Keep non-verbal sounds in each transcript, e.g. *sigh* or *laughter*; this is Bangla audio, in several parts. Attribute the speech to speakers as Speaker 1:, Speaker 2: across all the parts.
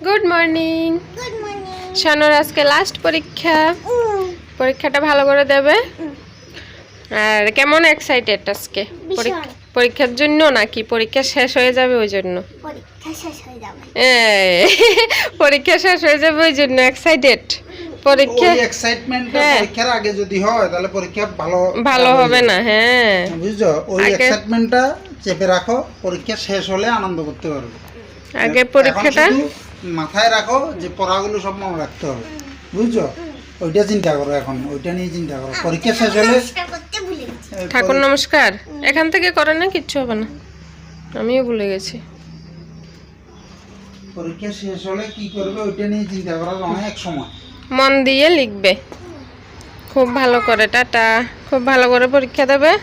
Speaker 1: গুড মর্নিং
Speaker 2: গুড
Speaker 1: শানোর আজকে লাস্ট পরীক্ষা। পরীক্ষাটা ভালো করে দেবে? আর কেমন এক্সাইটেড আজকে? পরীক্ষা- পরীক্ষার জন্য নাকি পরীক্ষা শেষ হয়ে যাবে ওই জন্য?
Speaker 2: পরীক্ষা শেষ হয়ে যাবে।
Speaker 1: পরীক্ষা শেষ হয়ে যাবে ওই জন্য এক্সাইটেড পরীক্ষা
Speaker 3: ওই
Speaker 1: হ্যাঁ।
Speaker 3: পরীক্ষার আগে যদি হয় তাহলে পরীক্ষা ভালো
Speaker 1: ভালো হবে না হ্যাঁ।
Speaker 3: বুঝছ? ওই এক্সাইটমেন্টটা চেপে রাখো পরীক্ষা শেষ হলে আনন্দ করতে পারবে।
Speaker 1: আগে পরীক্ষাটা
Speaker 3: মাথায় রাখো যে পড়াগুলো সব মনে রাখতে হবে। বুঝছ? ওইটা চিন্তা করো এখন ওইটা নিয়ে চিন্তা করো। পরীক্ষা শেষ হলে
Speaker 1: ঠাকুর নমস্কার। এখান থেকে করে না কিচ্ছু হবে না। আমিও ভুলে গেছি।
Speaker 3: পরীক্ষা শেষ হলে কি করবে ওইটা নিয়ে চিন্তা করার অনেক সময়।
Speaker 1: মন দিয়ে লিখবে। খুব ভালো করে টাটা। খুব ভালো করে পরীক্ষা দেবে।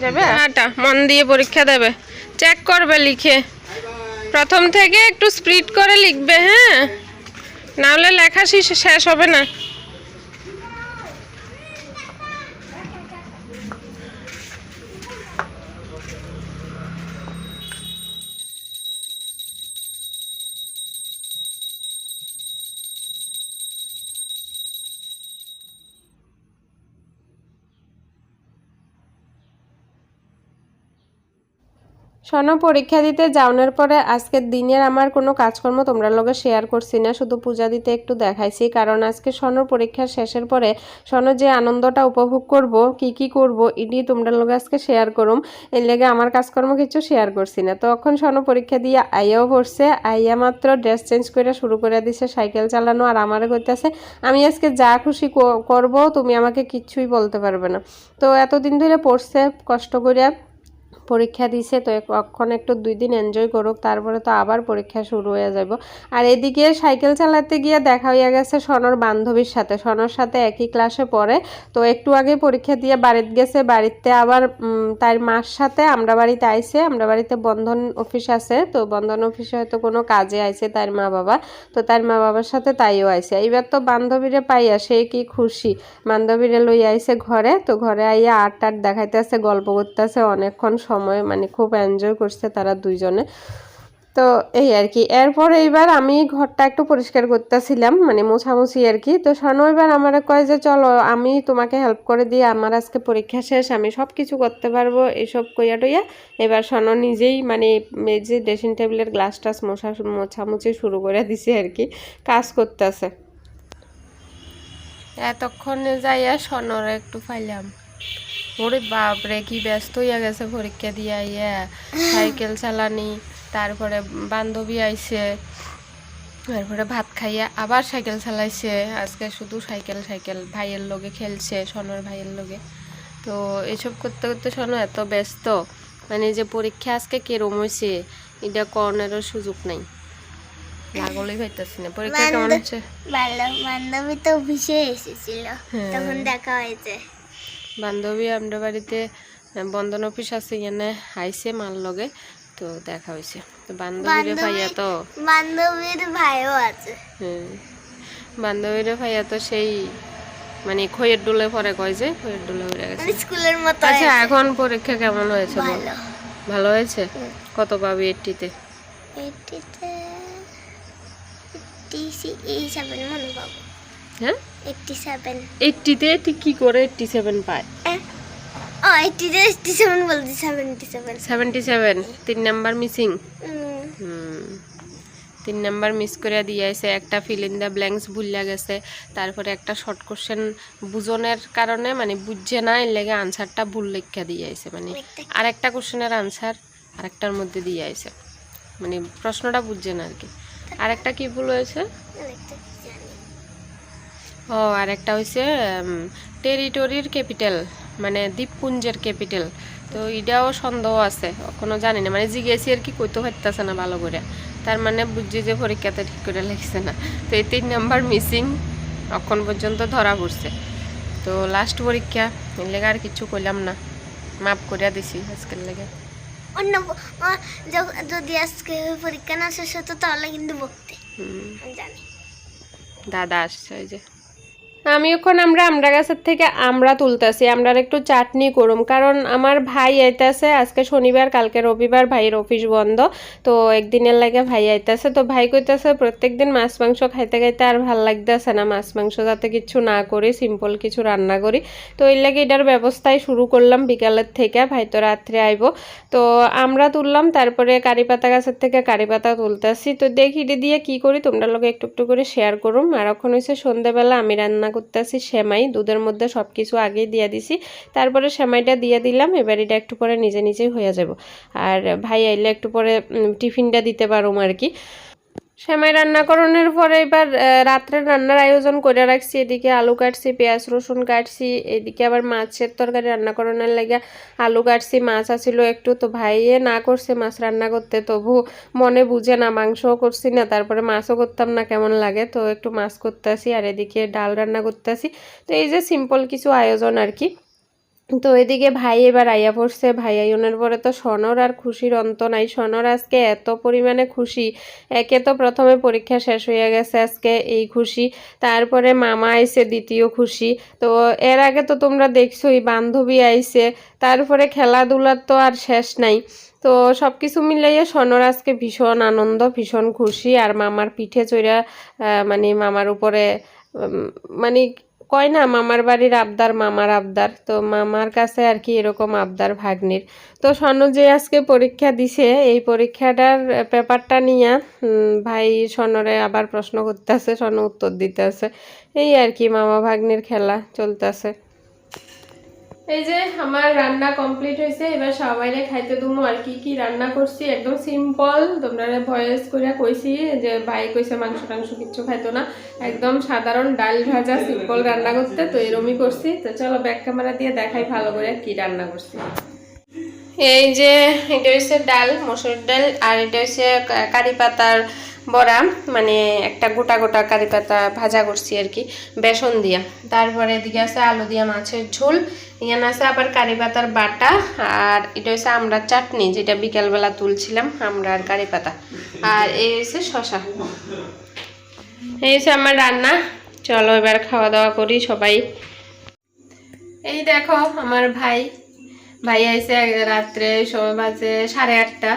Speaker 1: যাবে? টাটা। মন দিয়ে পরীক্ষা দেবে। চেক করবে লিখে। প্রথম থেকে একটু স্প্রিট করে লিখবে হ্যাঁ? নাহলে লেখা শেষ শেষ হবে না। শোনো পরীক্ষা দিতে যাওয়ার পরে আজকের দিনের আমার কোনো কাজকর্ম তোমরা লগে শেয়ার করছি না, শুধু পূজা দিতে একটু দেখাইছি। কারণ আজকে সনর পরীক্ষার শেষের পরে সনর যে আনন্দটা উপভোগ করব, কি কি করব, এটি তোমরা লগে আজকে শেয়ার করুম। এর লেগে আমার কাজকর্ম কিছু শেয়ার করছি না। তখন সনর পরীক্ষা দিয়ে আইয়াও পড়ছে, আইয়া মাত্র ড্রেস চেঞ্জ করে শুরু করে দিছে সাইকেল চালানো আর আমারও করতেছে আমি আজকে যা খুশি করব, তুমি আমাকে কিচ্ছুই বলতে পারবে না। তো এতদিন ধরে পড়ছে, কষ্ট করে পরীক্ষা দিছে, তো এখন একটু দুই দিন এনজয় করুক, তারপরে তো আবার পরীক্ষা শুরু হয়ে যাব আর এদিকে সাইকেল চালাতে গিয়ে দেখা হয়ে গেছে সনর বান্ধবীর সাথে। সনর সাথে একই ক্লাসে পড়ে, তো একটু আগে পরীক্ষা দিয়ে বাড়িতে গেছে, বাড়িতে আবার তার মার সাথে আমরা বাড়িতে আইছে, আমরা বাড়িতে বন্ধন অফিস আছে, তো বন্ধন অফিসে হয়তো কোনো কাজে আইছে তার মা বাবা তো তার মা বাবার সাথে তাইও আইছে। এইবার তো বান্ধবীরে পাইয়া সে কি খুশি। বান্ধবীরে লই আইছে ঘরে, তো ঘরে আইয়া আট টাট দেখাইতেছে, গল্প করতেছে, অনেকক্ষণ সময় মানে খুব এনজয় করছে তারা দুইজনে। তো এই আর কি। এরপর এইবার আমি ঘরটা একটু পরিষ্কার করতেছিলাম মানে মোছামুছি আর কি। তো শানু এবার আমার কয় যে, চলো, আমি তোমাকে হেল্প করে দিই, আমার আজকে পরীক্ষা শেষ, আমি সব কিছু করতে পারব, এসব কইয়া টইয়া। এবার শানু নিজেই মানে এই যে ড্রেসিং টেবিলের গ্লাস টাস মোছা, মোছামুছি শুরু করে দিছে আর কি, কাজ করতেছে। এতক্ষণে যাইয়া সনরে একটু পাইলাম। ওরে বাপরে কি ব্যস্ত হইয়া গেছে পরীক্ষা দিয়া ইয়া সাইকেল চালানি তারপরে বান্ধবী আইছে তারপরে ভাত খাইয়া আবার সাইকেল চালাইছে। আজকে শুধু সাইকেল সাইকেল ভাইয়ের লগে খেলছে সনর ভাইয়ের লগে। তো এসব করতে করতে শোনো এত ব্যস্ত মানে যে পরীক্ষা আজকে কেরম হয়েছে এটা কর্নেরও সুযোগ নাই। লাগলেই পাইতেছি না। পরীক্ষা কেমন হচ্ছে
Speaker 2: ভালো বান্ধবী তো অফিসে এসেছিল
Speaker 1: হ্যাঁ।
Speaker 2: তখন দেখা হয়েছে।
Speaker 1: বান্ধবী আমরা বাড়িতে বন্ধন অফিস আছে এখানে আইছে মাল লগে তো দেখা হয়েছে তো বান্ধবীরে ভাইয়া তো?
Speaker 2: বান্ধবীর ভাইও আছে।
Speaker 1: হ্যাঁ বান্ধবীর ভাইয়া তো সেই মানে খইয়ের ডুলে পরে কয় যে খইয়ের ডুলে হয়ে গেছে।
Speaker 2: মানে স্কুলের মতো
Speaker 1: আচ্ছা এখন পরীক্ষা কেমন হয়েছে
Speaker 2: ভালো।
Speaker 1: ভালো হয়েছে? কত পাবি এইটিতে
Speaker 2: এইটিতে এইটি এই সেভেন মনে পাবো।
Speaker 1: হ্যাঁ? এইটিতে ঠিক কি করে এইটটি সেভেন পায়
Speaker 2: ও এইটিতে এইটটি সেভেন বলছি সেভেন্টি সেভেন
Speaker 1: সেভেন্টি সেভেন তিন নাম্বার মিসিং তিন নাম্বার মিস করে দিয়ে আছে একটা ফিল ইন দ্য ব্ল্যাঙ্কস ভুলিয়া গেছে তারপরে একটা শর্ট কোশ্চেন বুঝনের কারণে মানে বুঝছে না এর লেগে আনসারটা ভুল লেখা দিয়ে আছে মানে আর একটা কোশ্চেনের আনসার আরেকটার মধ্যে দিয়ে আছে মানে প্রশ্নটা বুঝছে না আর কি। আরেকটা কি ভুল হয়েছে? ও আর একটা হয়েছে টেরিটরির ক্যাপিটাল মানে দ্বীপপুঞ্জের ক্যাপিটাল। তো এটাও সন্দেহ আছে এখনও জানি না। মানে জিজ্ঞেসি আর কি কইতে পারতেছে না ভালো করে। তার মানে বুঝছি যে পরীক্ষাতে ঠিক করে লিখছে না। তো এই তিন নাম্বার মিসিং এখন পর্যন্ত ধরা পড়ছে। তো লাস্ট পরীক্ষা এর লেগে আর কিছু করলাম না। মাফ করিয়া দিছি আজকের লেগে।
Speaker 2: অন্য যদি আজকে পরীক্ষা না শেষ হতো তাহলে কিন্তু বকতে। জানি।
Speaker 1: দাদা আসছে ওই যে। আমি এখন আমরা আমরা গাছের থেকে আমরা তুলতেছি আমরা একটু চাটনি করুম। কারণ আমার ভাই আইতাছে, আজকে শনিবার, কালকে রবিবার ভাইয়ের অফিস বন্ধ। তো একদিনের লাগে ভাই আইতাছে, তো ভাই কইতাছে, প্রত্যেকদিন মাছ, মাংস খাইতে খাইতে আর ভালো লাগতেছে না। মাছ, মাংস যাতে কিছু না করি সিম্পল কিছু রান্না করি। তো এই লাগে এটার ব্যবস্থাই শুরু করলাম বিকালের থেকে, ভাই তো রাত্রে আইব। তো আমরা তুললাম, তারপরে কারি পাতা গাছের থেকে কারি পাতা তুলতেছি। তো দেখি দিয়ে কি করি, তোমরা লোক একটু একটু করে শেয়ার করুম। আর এখন হয়েছে সন্ধেবেলা, আমি রান্না করতেছি সেমাই, দুধের মধ্যে সব কিছু আগেই দিয়ে দিছি। তারপরে সেমাইটা দিয়ে দিলাম, এবার এটা একটু পরে নিজে নিজেই হয়ে যাব। আর ভাই আইলে একটু পরে টিফিনটা দিতে পারো আর কি। সেমাই রান্না করানোর পরে এবার আহ, রাত্রের রান্নার আয়োজন করে রাখছি। এদিকে আলু কাটছি পেঁয়াজ রসুন কাটছি। এদিকে আবার মাছের তরকারি রান্না করানোর লাগে আলু কাটছি মাছ আছিল একটু। তো ভাইয়ে না করছে মাছ রান্না করতে তবু মনে বুঝে না মাংসও করছি না তারপরে মাছও করতাম না কেমন লাগে? তো একটু মাছ করতেছি আর এদিকে ডাল রান্না করতেছি তো এই যে সিম্পল কিছু আয়োজন আর কি। তো এদিকে ভাই এবার আইয়া পড়ছে। ভাই আইনের পরে তো সনর আর খুশির অন্ত নাই। সনর আজকে এত পরিমাণে খুশি। একে তো প্রথমে পরীক্ষা শেষ হয়ে গেছে আজকে এই খুশি। তারপরে মামা আইছে দ্বিতীয় খুশি। তো এর আগে তো তোমরা দেখছোই, বান্ধবী আইছে। তারপরে খেলাধুলার তো আর শেষ নাই। তো সব কিছু মিলাইয়ে সনর আজকে ভীষণ আনন্দ, ভীষণ খুশি। আর মামার পিঠে চইরা মানে মামার উপরে মানে কয় না, মামার বাড়ির আবদার মামার আবদার। তো মামার কাছে আর কি এরকম আবদার ভাগ্নির। তো স্বর্ণ যে আজকে পরীক্ষা দিছে, এই পরীক্ষাটার পেপারটা নিয়ে ভাই স্বর্ণরে আবার প্রশ্ন করতেছে স্বর্ণ উত্তর দিতেছে। এই আর কি মামা ভাগ্নির খেলা চলতেছে। এই যে আমার রান্না কমপ্লিট হয়েছে, এবার সবাইরে খাইতে দুমো। আর কি কি রান্না করছি? একদম সিম্পল তোমরা ভয়েস করে কইছি যে ভাই কইছে মাংস টাংস কিচ্ছু খাইতো না। একদম সাধারণ ডাল ভাজা সিম্পল রান্না করতে, তো এরমই করছি। তো চলো ব্যাক ক্যামেরা দিয়ে দেখাই ভালো করে কি রান্না করছি। এই যে এটা হচ্ছে ডাল, মসুর ডাল, আর এটা হচ্ছে কারি পাতার বড়া মানে একটা গোটা গোটা কারি পাতা ভাজা করছি আর কি, বেসন দিয়া। তারপরে এদিকে আছে আলু দিয়া মাছের ঝোল, এখানে আছে আবার কারি পাতার বাটা, আর এটা হচ্ছে আমরা চাটনি, যেটা বিকালবেলা তুলছিলাম, আমরা আর কারি পাতা। আর এই হচ্ছে শশা এই হচ্ছে আমার রান্না। চলো এবার খাওয়া দাওয়া করি সবাই। এই দেখো, আমার ভাই। ভাই আইসে রাত্রে সময় বাজে সাড়ে আটটা।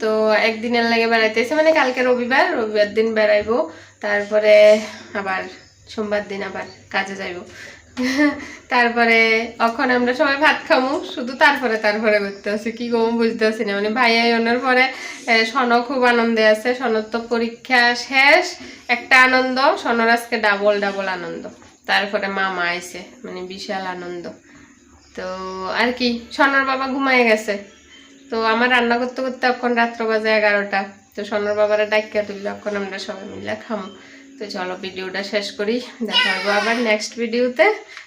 Speaker 1: তো একদিনের লাগে বেড়াইতেছে মানে কালকে রবিবার রবিবার দিন বেড়াইবো, তারপরে আবার সোমবার দিন আবার কাজে যাইবো। *laughs* তারপরে এখন আমরা সবাই ভাত খামু, শুধু তারপরে তারপরে করতে আছি কি গো বুঝতে আছি না। মানে ভাই ওনার পরে সন খুব আনন্দে আছে, সনর তো পরীক্ষা শেষ, একটা আনন্দ, সনর আজকে ডাবল ডাবল আনন্দ। তারপরে মামা আইছে মানে বিশাল আনন্দ। তো আর কি, সনর বাবা ঘুমায় গেছে। তো আমার রান্না করতে করতে এখন রাত্র বাজে এগারোটা। তো সনর বাবারা ডাকিয়া তুললে এখন আমরা সবাই মিলে খামো। তো চলো ভিডিওটা শেষ করি দেখা হবে আবার নেক্সট ভিডিওতে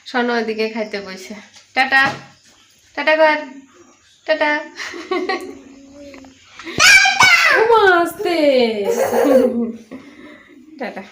Speaker 1: সন ওদিকে খাইতে বসে টাটা! টাটা কর টাটা! টাটা।